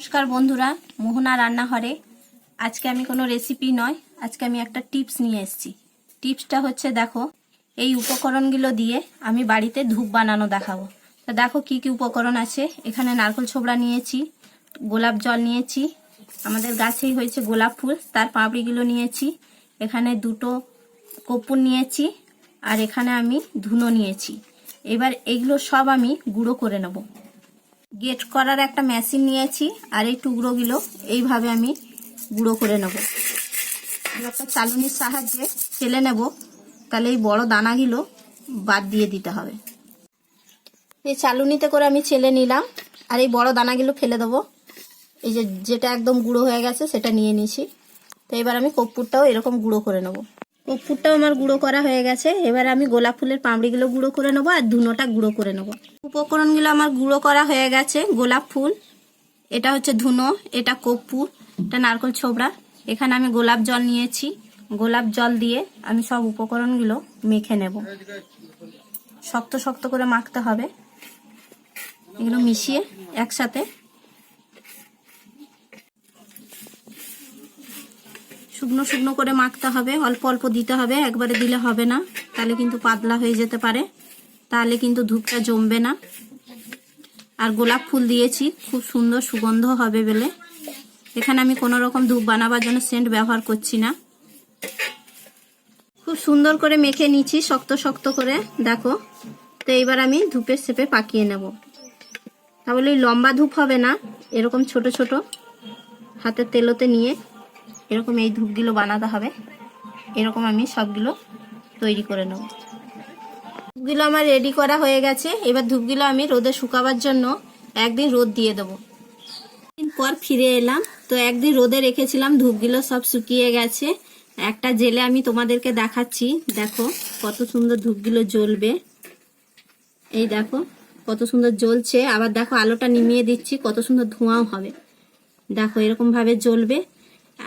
নমস্কার বন্ধুরা, মোহনা রান্নাঘরে। আজকে আমি কোনো রেসিপি নয়, আজকে আমি একটা টিপস নিয়ে এসেছি। টিপসটা হচ্ছে দেখো, এই উপকরণগুলো দিয়ে আমি বাড়িতে ধূপ বানানো দেখাবো। তো দেখো কি কি উপকরণ আছে, এখানে নারকেল ছোবড়া নিয়েছি, গোলাপ জল নিয়েছি, আমাদের গাছেই হয়েছে গোলাপ ফুল, তার পাপড়িগুলো নিয়েছি, এখানে দুটো কর্পূর নিয়েছি, আর এখানে আমি ধুনো নিয়েছি। এবার এগুলো সব আমি গুঁড়ো করে নেব। গেট করার একটা মেশিন নিয়েছি আর এই টুকরোগুলো এইভাবে আমি গুঁড়ো করে নেব। একটা চালুনির সাহায্যে ফেলে নেব। তাহলে এই বড় দানাগুলো বাদ দিয়ে দিতে হবে। এই চালুনিতে করে আমি ছেলে নিলাম আর এই বড় দানাগুলো ফেলে দেবো। এই যে যেটা একদম গুঁড়ো হয়ে গেছে সেটা নিয়ে নিয়েছি তো এবার আমি কর্পূরটাও এরকম গুঁড়ো করে নেব। কর্পূরটাও আমার গুঁড়ো করা হয়ে গেছে। এবার আমি গোলাপ ফুলের পাঁপড়িগুলো গুঁড়ো করে নেব আর ধুনোটা গুঁড়ো করে নেব। উপকরণগুলো আমার গুঁড়ো করা হয়ে গেছে, গোলাপ ফুল। এটা হচ্ছে ধুনো, এটা কর্পূর এটা নারকল ছোবড়া। এখানে আমি গোলাপ জল নিয়েছি। গোলাপ জল দিয়ে আমি সব উপকরণগুলো মেখে নেব। শক্ত শক্ত করে মাখতে হবে। এগুলো মিশিয়ে একসাথে শুকনো শুকনো করে মাখতে হবে, অল্প অল্প দিতে হবে, একবারে দিলে হবে না, তাহলে কিন্তু পাতলা হয়ে যেতে পারে, তাহলে কিন্তু ধূপটা জমবে না। আর গোলাপ ফুল দিয়েছি, খুব সুন্দর সুগন্ধ হবে বলে। এখানে আমি কোনো রকম ধূপ বানাবার জন্য সেন্ট ব্যবহার করছি না। খুব সুন্দর করে মেখে নিচ্ছি শক্ত শক্ত করে, দেখো। তো এইবার আমি ধূপের শেপে পাকিয়ে নেব। তাহলে লম্বা ধূপ হবে না, এরকম ছোট ছোট, হাতের তেলোতে নিয়ে। এরকম এই ধূপগুলো বানাতে হবে। এরকম আমি সবগুলো তৈরি করে নেব। ধূপগুলো আমার রেডি করা হয়ে গেছে। এবার ধূপগুলো আমি রোদে শুকাবার জন্য একদিন রোদ দিয়ে দেবো। পর ফিরে এলাম। তো একদিন রোদে রেখেছিলাম, ধূপগুলো সব শুকিয়ে গেছে। একটা জেলে আমি তোমাদেরকে দেখাচ্ছি। দেখো কত সুন্দর ধূপগুলো জ্বলবে। এই দেখো কত সুন্দর জ্বলছে। আবার দেখো আলোটা নিমিয়ে দিচ্ছি, কত সুন্দর ধোঁয়াও হবে। দেখো এরকম ভাবে জ্বলবে।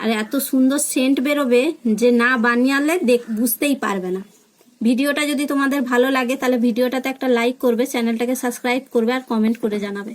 আর এত সুন্দর সেন্ট বেরোবে যে না বানিয়ালে দেখ, বুঝতেই পারবে না। ভিডিওটা যদি তোমাদের ভালো লাগে, তাহলে ভিডিওটাতে একটা লাইক করবে চ্যানেলটাকে সাবস্ক্রাইব করবে আর কমেন্ট করে জানাবে।